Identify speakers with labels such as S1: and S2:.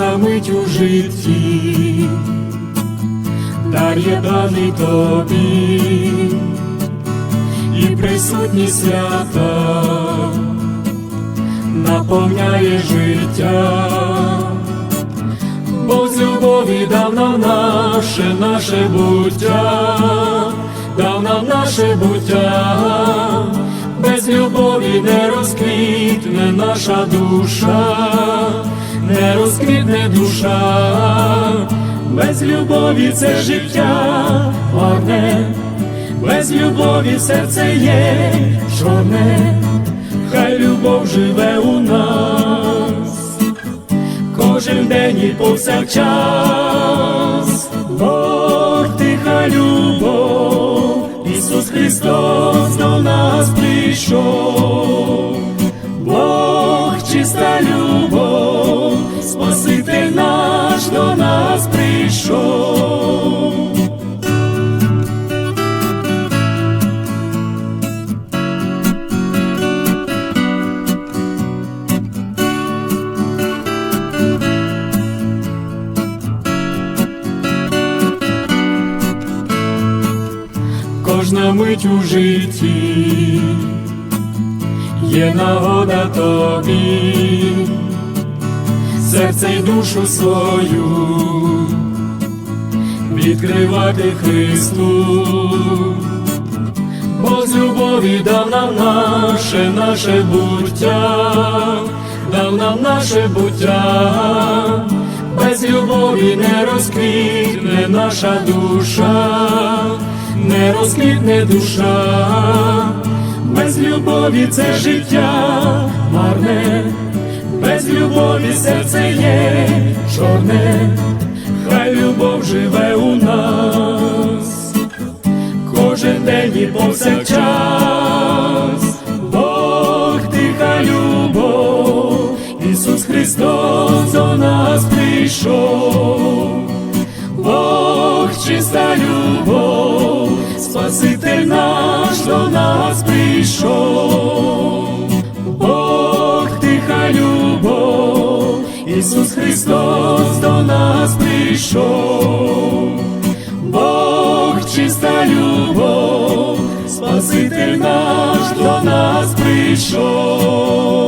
S1: кожна мить у житті, дар даний тобі, і присутність свята наповняє життя. Бог з любові дав нам наше, наше буття, дав нам наше буття, без любові не розквітне наша душа, не розквітне душа, без любові це життя марне, без любові серце є чорне, хай любов живе у нас. Кожен день і повсякчас, Бог тиха любов, Ісус Христос до нас прийшов, прийшов. кожна мить у житті, є нагода тобі, серце й душу свою відкривати Христу, Бог з любові дав нам наше, наше буття, дав нам наше буття, без любові не розквітне наша душа не розквітне душа, без любові це життя марне, без любові серце є чорне, хай любов живе і повсякчас, Бог тиха любов, Ісус Христос до нас прийшов. Бог чиста любов, Спаситель наш до нас прийшов, Бог тиха любов, Ісус Христос до нас прийшов, Спаситель наш до нас прийшов.